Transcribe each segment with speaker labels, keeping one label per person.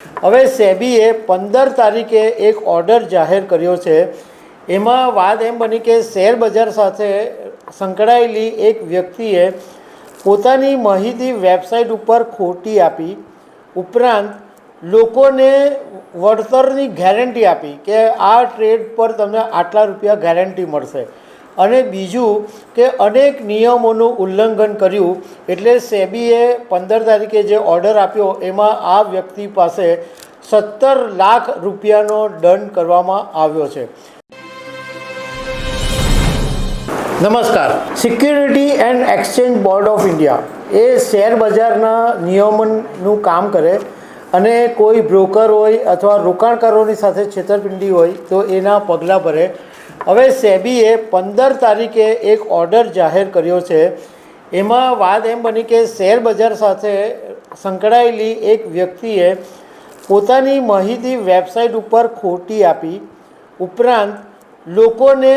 Speaker 1: હવે સેબીએ પંદર તારીખે એક ઓર્ડર જાહેર કર્યો છે. એમાં વાત એમ બની કે શેર બજાર સાથે સંકળાયેલી એક વ્યક્તિએ પોતાની માહિતી વેબસાઇટ ઉપર ખોટી આપી. ઉપરાંત લોકોને વળતરની ગેરંટી આપી કે આ ટ્રેડ પર તમને આટલા રૂપિયા ગેરંટી મળશે. અને બીજું કે અનેક નિયમોનું ઉલ્લંઘન કર્યું, એટલે સેબીએ પંદર તારીખે જે ઓર્ડર આપ્યો, એમાં આ વ્યક્તિ પાસે સત્તર લાખ રૂપિયાનો દંડ કરવામાં આવ્યો છે. નમસ્કાર. Security and Exchange Board of India A share બજારના નિયમનનું કામ કરે અને કોઈ બ્રોકર હોય અથવા રોકાણકારોની સાથે છેતરપિંડી હોય તો એના પગલાં ભરે હવે સેબીએ પંદર તારીખે એક ઓર્ડર જાહેર કર્યો છે. એમાં વાત એમ બની કે શેર બજાર સાથે સંકળાયેલી એક વ્યક્તિએ પોતાની માહિતી વેબસાઇટ ઉપર ખોટી આપી. ઉપરાંત લોકોને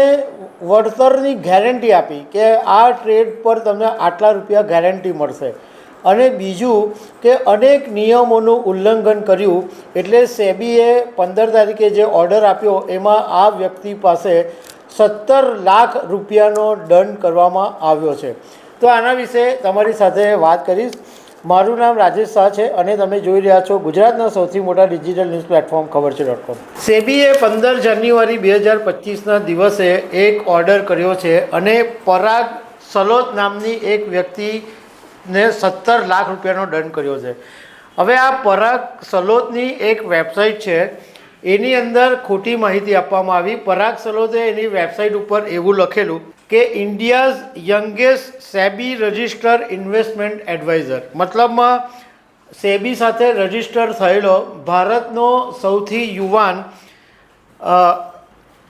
Speaker 1: વળતરની ગેરંટી આપી કે આ ટ્રેડ પર તમને આટલા રૂપિયા ગેરંટી મળશે. અને બીજું કે અનેક નિયમોનું ઉલ્લંઘન કર્યું, એટલે સેબીએ પંદર તારીખે જે ઓર્ડર આપ્યો, એમાં આ વ્યક્તિ પાસે સત્તર લાખ રૂપિયાનો દંડ કરવામાં આવ્યો છે. તો આના વિશે તમારી સાથે વાત કરીશ. મારું નામ રાજેશ શાહ છે અને તમે જોઈ રહ્યા છો ગુજરાતના સૌથી મોટા ડિજિટલ ન્યૂઝ પ્લેટફોર્મ ખબર છે. ડોટ કોમ સેબીએ પંદર જાન્યુઆરી બે હજાર પચીસના દિવસે એક ઓર્ડર કર્યો છે અને પરાગ સલોત નામની એક વ્યક્તિને સત્તર લાખ રૂપિયાનો દંડ કર્યો છે. હવે આ પરાગ સલોતની એક વેબસાઇટ છે. એની અંદર ખોટી માહિતી આપવામાં આવી. પરાગ સલોતે એની વેબસાઇટ ઉપર એવું લખેલું કે India's youngest SEBI register investment adviser. મતલબમાં, સેબી સાથે રજિસ્ટર થયેલો ભારતનો સૌથી યુવાન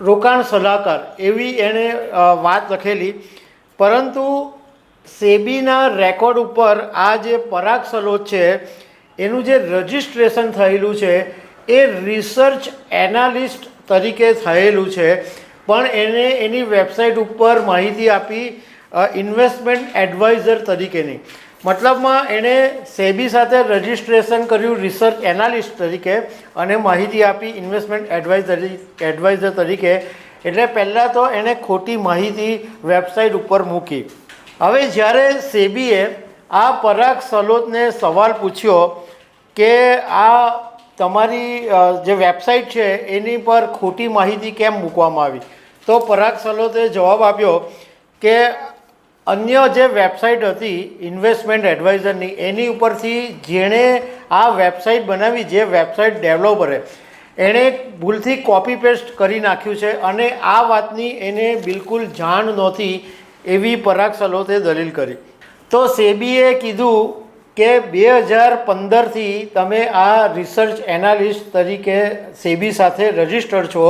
Speaker 1: રોકાણ સલાહકાર. એવી એણે વાત લખેલી. પરંતુ સેબીના રેકોર્ડ ઉપર આ જે પરાગ સલોત છે, એનું જે રજિસ્ટ્રેશન થયેલું છે, એ રિસર્ચ એનાલિસ્ટ તરીકે થયેલું છે. પણ એને એની વેબસાઇટ ઉપર માહિતી આપી ઇન્વેસ્ટમેન્ટ એડવાઇઝર તરીકેની. મતલબમાં એણે સેબી સાથે રજિસ્ટ્રેશન કર્યું રિસર્ચ એનાલિસ્ટ તરીકે અને માહિતી આપી ઇન્વેસ્ટમેન્ટ એડવાઇઝર એડવાઇઝર તરીકે. એટલે પહેલાં તો એણે ખોટી માહિતી વેબસાઇટ ઉપર મૂકી. હવે જ્યારે સેબીએ આ પરાગ સલોતને સવાલ પૂછ્યો કે આ તમારી જે વેબસાઇટ છે એની પર ખોટી માહિતી કેમ મૂકવામાં આવી, તો પરાગ સલોતે જવાબ આપ્યો કે અન્ય જે વેબસાઇટ હતી ઇન્વેસ્ટમેન્ટ એડવાઇઝરની, એની ઉપરથી જેણે આ વેબસાઇટ બનાવી, જે વેબસાઇટ ડેવલપરે, એણે ભૂલથી કોપી પેસ્ટ કરી નાખ્યું છે અને આ વાતની એને બિલકુલ જાણ નહોતી એવી પરાગ સલોતે દલીલ કરી. તો સેબીએ કીધું કે બે હજાર પંદરથી તમે આ રિસર્ચ એનાલિસ્ટ તરીકે સેબી સાથે રજિસ્ટર છો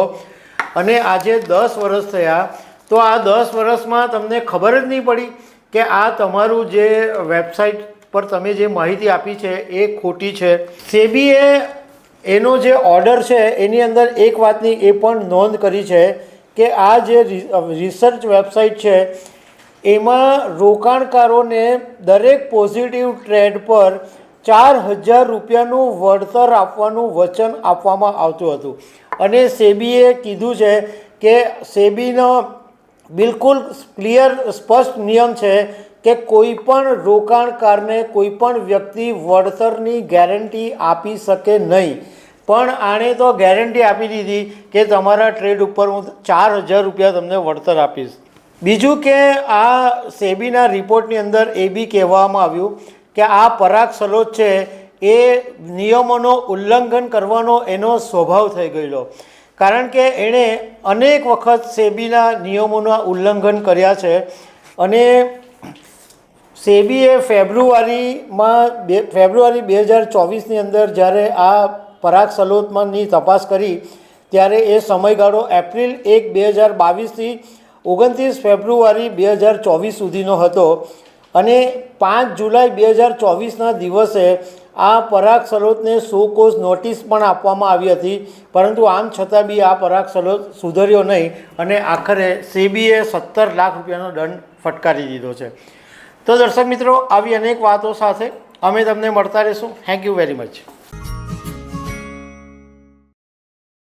Speaker 1: અને આજે દસ વર્ષ થયા, તો આ દસ વર્ષમાં તમને ખબર જ નહીં પડી કે આ તમારું જે વેબસાઇટ પર તમે જે માહિતી આપી છે એ ખોટી છે. સેબીએ એનો જે ઓર્ડર છે એની અંદર એક વાતની એ પણ નોંધ કરી છે કે આ જે રિસર્ચ વેબસાઇટ છે એમાં રોકાણકારોને દરેક પોઝિટિવ ટ્રેડ પર ચાર હજાર રૂપિયાનું વળતર આપવાનું વચન આપવામાં આવતું હતું. અને સેબીએ કીધું છે કે સેબીનો બિલકુલ ક્લિયર સ્પષ્ટ નિયમ છે કે કોઈ પણ રોકાણકારને કોઈ પણ વ્યક્તિ વળતરની ગેરંટી આપી શકે નહીં. પણ આણે તો ગેરંટી આપી દીધી કે તમારા ટ્રેડ ઉપર હું ચાર હજાર રૂપિયા તમને વળતર આપીશ. બીજું કે આ સેબીના રિપોર્ટની અંદર એ બી કહેવામાં આવ્યું કે આ પરાગ સલોત છે એ નિયમોનો ઉલ્લંઘન કરવાનો એનો સ્વભાવ થઈ ગયેલો. કારણ કે એણે અનેક વખત સેબીના નિયમોના ઉલ્લંઘન કર્યા છે અને સેબીએ ફેબ્રુઆરીમાં બે, ફેબ્રુઆરી બે હજાર ચોવીસની અંદર જ્યારે આ પરાગ સલોતમાંની તપાસ કરી, ત્યારે એ સમયગાળો એપ્રિલ એક બે હજાર બાવીસથી ઓગણત્રીસ ફેબ્રુઆરી બે હજાર ચોવીસ સુધીનો હતો અને પાંચ જુલાઈ બે હજાર ચોવીસના દિવસે આ પરાગ સલોતને સો કોઝ નોટિસ પણ આપવામાં આવી હતી. પરંતુ આમ છતાં બી આ પરાગ સલોત સુધર્યો નહીં અને આખરે સેબીએ સત્તર લાખ રૂપિયાનો દંડ ફટકારી દીધો છે. તો દર્શક મિત્રો, આવી અનેક વાતો સાથે અમે તમને મળતા રહીશું. Thank you very much